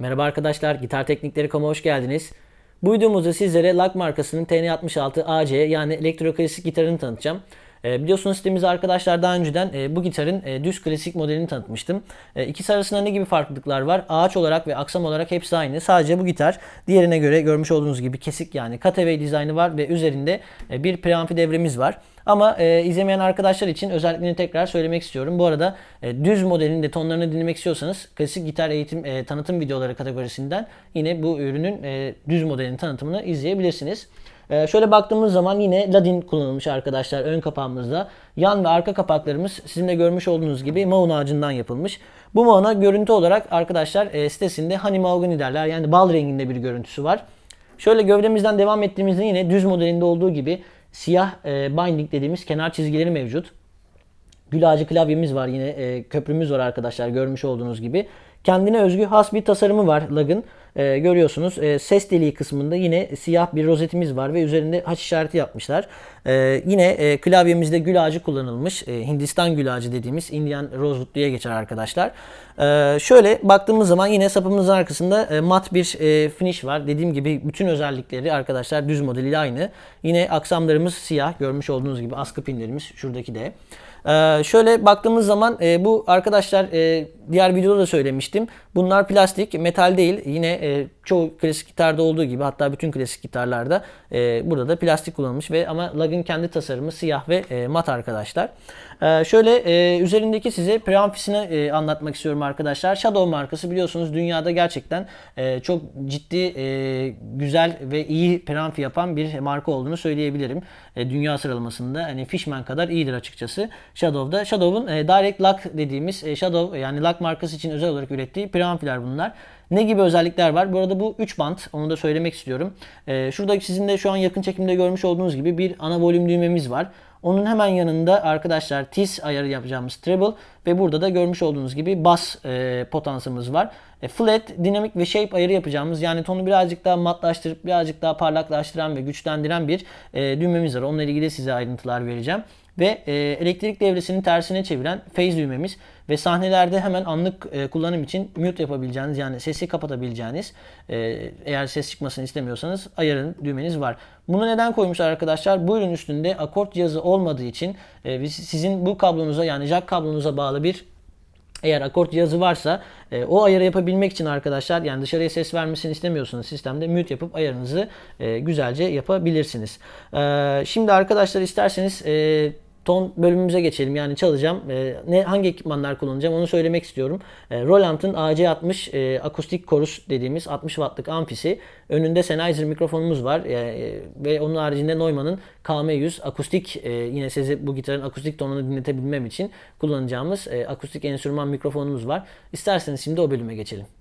Merhaba arkadaşlar, Gitar Teknikleri.com'a hoş geldiniz. Bu videomuzda sizlere LAG markasının TN66 AC yani elektro klasik gitarını tanıtacağım. E, biliyorsunuz sitemizde arkadaşlar daha önceden e, bu gitarın e, düz klasik modelini tanıtmıştım. E, ikisi arasında ne gibi farklılıklar var? Ağaç olarak ve aksam olarak hepsi aynı. Sadece bu gitar diğerine göre görmüş olduğunuz gibi kesik yani cutaway dizaynı var ve üzerinde e, bir preamfi devremiz var. Ama e, izlemeyen arkadaşlar için özelliklerini tekrar söylemek istiyorum. Bu arada e, düz modelin de tonlarını dinlemek istiyorsanız klasik gitar eğitim e, tanıtım videoları kategorisinden yine bu ürünün e, düz modelinin tanıtımını izleyebilirsiniz. E, şöyle baktığımız zaman yine ladin kullanılmış arkadaşlar ön kapağımızda. Yan ve arka kapaklarımız sizin de görmüş olduğunuz gibi maun ağacından yapılmış. Bu mauna görüntü olarak arkadaşlar e, sitesinde honey mahogany derler. Yani bal renginde bir görüntüsü var. Şöyle gövdemizden devam ettiğimizde yine düz modelinde olduğu gibi siyah e, binding dediğimiz kenar çizgileri mevcut. Gül ağacı klavyemiz var yine e, köprümüz var arkadaşlar görmüş olduğunuz gibi. Kendine özgü has bir tasarımı var lagın. E, görüyorsunuz e, ses deliği kısmında yine siyah bir rozetimiz var ve üzerinde haç işareti yapmışlar. E, yine e, klavyemizde gül ağacı kullanılmış. E, Hindistan gül ağacı dediğimiz Indian Rosewood diye geçer arkadaşlar. E, şöyle baktığımız zaman yine sapımızın arkasında e, mat bir e, finish var. Dediğim gibi bütün özellikleri arkadaşlar düz modeliyle aynı. Yine aksamlarımız siyah görmüş olduğunuz gibi askı pinlerimiz şuradaki de. Ee, şöyle baktığımız zaman e, bu arkadaşlar e, diğer videoda da söylemiştim. Bunlar plastik, metal değil. Yine e, çoğu klasik gitarda olduğu gibi hatta bütün klasik gitarlarda burada da plastik kullanılmış ve ama lagın kendi tasarımı siyah ve mat arkadaşlar. E, şöyle üzerindeki size preamfisini e, anlatmak istiyorum arkadaşlar. Shadow markası biliyorsunuz dünyada gerçekten çok ciddi güzel ve iyi preamfi yapan bir marka olduğunu söyleyebilirim. Dünya sıralamasında hani Fishman kadar iyidir açıkçası. Shadow'da. Shadow'un e, Direct Lock dediğimiz e, Shadow yani Lock markası için özel olarak ürettiği preamfiler bunlar. Ne gibi özellikler var? Bu arada bu 3 bant. Onu da söylemek istiyorum. E, şuradaki sizin de şu an yakın çekimde görmüş olduğunuz gibi bir ana volüm düğmemiz var. Onun hemen yanında arkadaşlar tiz ayarı yapacağımız treble ve burada da görmüş olduğunuz gibi bas e, potansımız var. E, flat, dinamik ve shape ayarı yapacağımız yani tonu birazcık daha matlaştırıp birazcık daha parlaklaştıran ve güçlendiren bir e, düğmemiz var. Onunla ilgili size ayrıntılar vereceğim ve e, elektrik devresinin tersine çeviren phase düğmemiz ve sahnelerde hemen anlık e, kullanım için mute yapabileceğiniz yani sesi kapatabileceğiniz e, eğer ses çıkmasını istemiyorsanız ayarın düğmeniz var. Bunu neden koymuşlar arkadaşlar? Bu ürün üstünde akort cihazı olmadığı için e, sizin bu kablonuza yani jack kablonuza bağlı bir eğer akort cihazı varsa e, o ayarı yapabilmek için arkadaşlar yani dışarıya ses vermesini istemiyorsanız sistemde mute yapıp ayarınızı e, güzelce yapabilirsiniz. E, şimdi arkadaşlar isterseniz e, ton bölümümüze geçelim. Yani çalacağım. E, ne hangi ekipmanlar kullanacağım onu söylemek istiyorum. E, Roland'ın AC60 e, akustik chorus dediğimiz 60 wattlık amfisi. Önünde Sennheiser mikrofonumuz var. E, ve onun haricinde Neumann'ın KM100 akustik e, yine size bu gitarın akustik tonunu dinletebilmem için kullanacağımız e, akustik enstrüman mikrofonumuz var. İsterseniz şimdi o bölüme geçelim.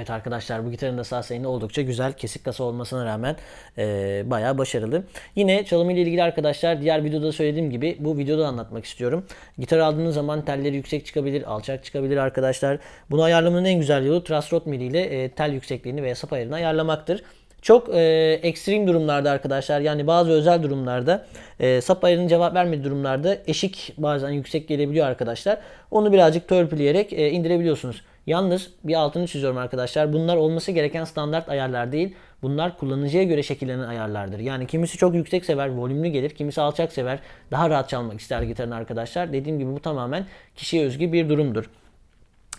Evet arkadaşlar bu gitarın da sayını oldukça güzel. Kesik kasa olmasına rağmen e, bayağı başarılı. Yine çalımı ile ilgili arkadaşlar diğer videoda söylediğim gibi bu videoda anlatmak istiyorum. Gitar aldığınız zaman telleri yüksek çıkabilir, alçak çıkabilir arkadaşlar. Bunu ayarlamanın en güzel yolu truss rod mili ile e, tel yüksekliğini veya sap ayarını ayarlamaktır. Çok e, ekstrem durumlarda arkadaşlar yani bazı özel durumlarda e, sap ayarının cevap vermediği durumlarda eşik bazen yüksek gelebiliyor arkadaşlar. Onu birazcık törpüleyerek e, indirebiliyorsunuz. Yalnız bir altını çiziyorum arkadaşlar. Bunlar olması gereken standart ayarlar değil. Bunlar kullanıcıya göre şekillenen ayarlardır. Yani kimisi çok yüksek sever, volümlü gelir. Kimisi alçak sever, daha rahat çalmak ister gitarını arkadaşlar. Dediğim gibi bu tamamen kişiye özgü bir durumdur.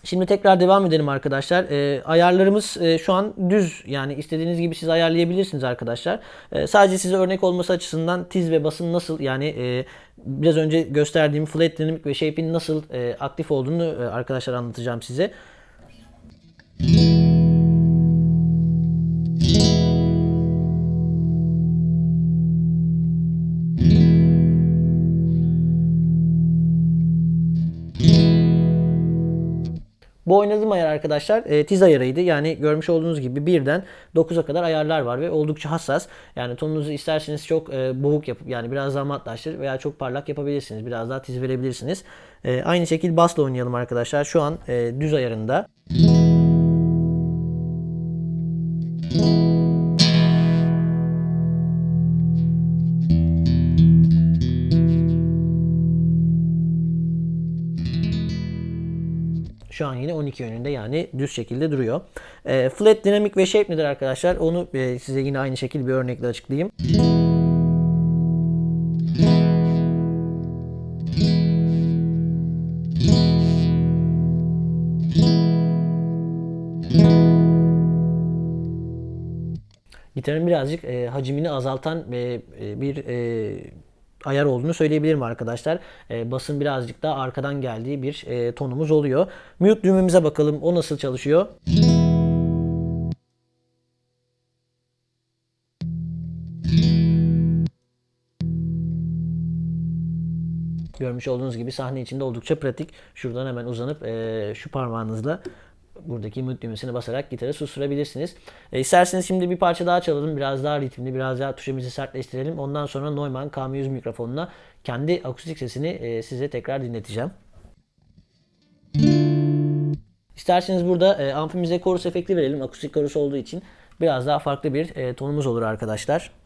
Şimdi tekrar devam edelim arkadaşlar. Ee, ayarlarımız e, şu an düz yani istediğiniz gibi siz ayarlayabilirsiniz arkadaşlar. Ee, sadece size örnek olması açısından tiz ve basın nasıl yani e, biraz önce gösterdiğim flat dynamic ve shape'in nasıl e, aktif olduğunu e, arkadaşlar anlatacağım size. Bu oynadığım ayar arkadaşlar e, tiz ayarıydı. Yani görmüş olduğunuz gibi birden 9'a kadar ayarlar var ve oldukça hassas. Yani tonunuzu isterseniz çok e, boğuk yapıp yani biraz daha matlaştır veya çok parlak yapabilirsiniz. Biraz daha tiz verebilirsiniz. E, aynı şekilde bassla oynayalım arkadaşlar. Şu an e, düz ayarında. Şu an yine 12 yönünde yani düz şekilde duruyor. E, flat, dinamik ve shape nedir arkadaşlar? Onu e, size yine aynı şekilde bir örnekle açıklayayım. Gitarın birazcık e, hacmini azaltan e, e, bir e, ayar olduğunu söyleyebilirim arkadaşlar. E, basın birazcık daha arkadan geldiği bir e, tonumuz oluyor. Mute düğmemize bakalım. O nasıl çalışıyor? Görmüş olduğunuz gibi sahne içinde oldukça pratik. Şuradan hemen uzanıp e, şu parmağınızla buradaki mute düğmesine basarak gitarı susturabilirsiniz. E, isterseniz şimdi bir parça daha çalalım. Biraz daha ritimli, biraz daha tuşumuzu sertleştirelim. Ondan sonra Neumann KM100 mikrofonuna kendi akustik sesini e, size tekrar dinleteceğim. İsterseniz burada e, amfimize chorus efekti verelim. Akustik chorus olduğu için biraz daha farklı bir e, tonumuz olur arkadaşlar.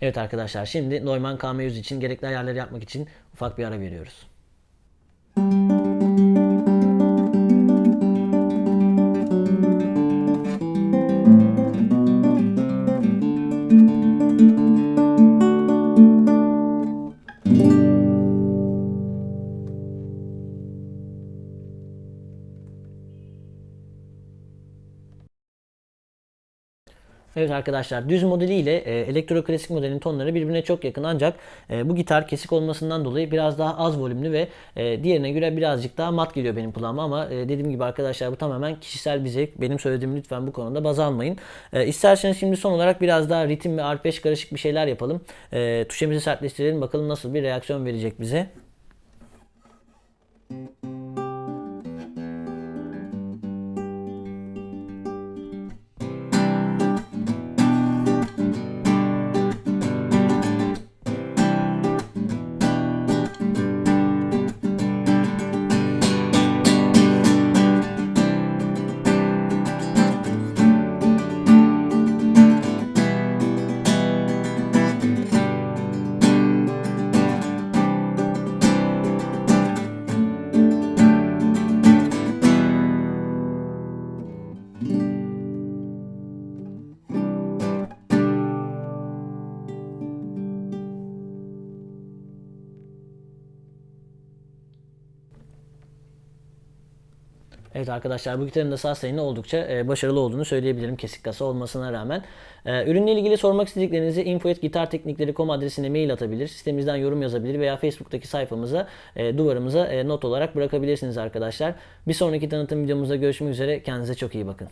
Evet arkadaşlar şimdi Neumann KM100 için gerekli ayarları yapmak için ufak bir ara veriyoruz. Evet arkadaşlar düz modeli ile e, elektroklasik modelin tonları birbirine çok yakın ancak e, bu gitar kesik olmasından dolayı biraz daha az volümlü ve e, diğerine göre birazcık daha mat geliyor benim kulağıma ama dediğim gibi arkadaşlar bu tamamen kişisel bir zevk. Benim söylediğimi lütfen bu konuda baz almayın. İsterseniz şimdi son olarak biraz daha ritim ve arpej karışık bir şeyler yapalım. Tuşemizi sertleştirelim bakalım nasıl bir reaksiyon verecek bize. Evet arkadaşlar bu gitarın da sustain oldukça e, başarılı olduğunu söyleyebilirim kesik kasa olmasına rağmen. E, ürünle ilgili sormak istediklerinizi info.gitarteknikleri.com adresine mail atabilir, sitemizden yorum yazabilir veya Facebook'taki sayfamıza, e, duvarımıza not olarak bırakabilirsiniz arkadaşlar. Bir sonraki tanıtım videomuzda görüşmek üzere. Kendinize çok iyi bakın.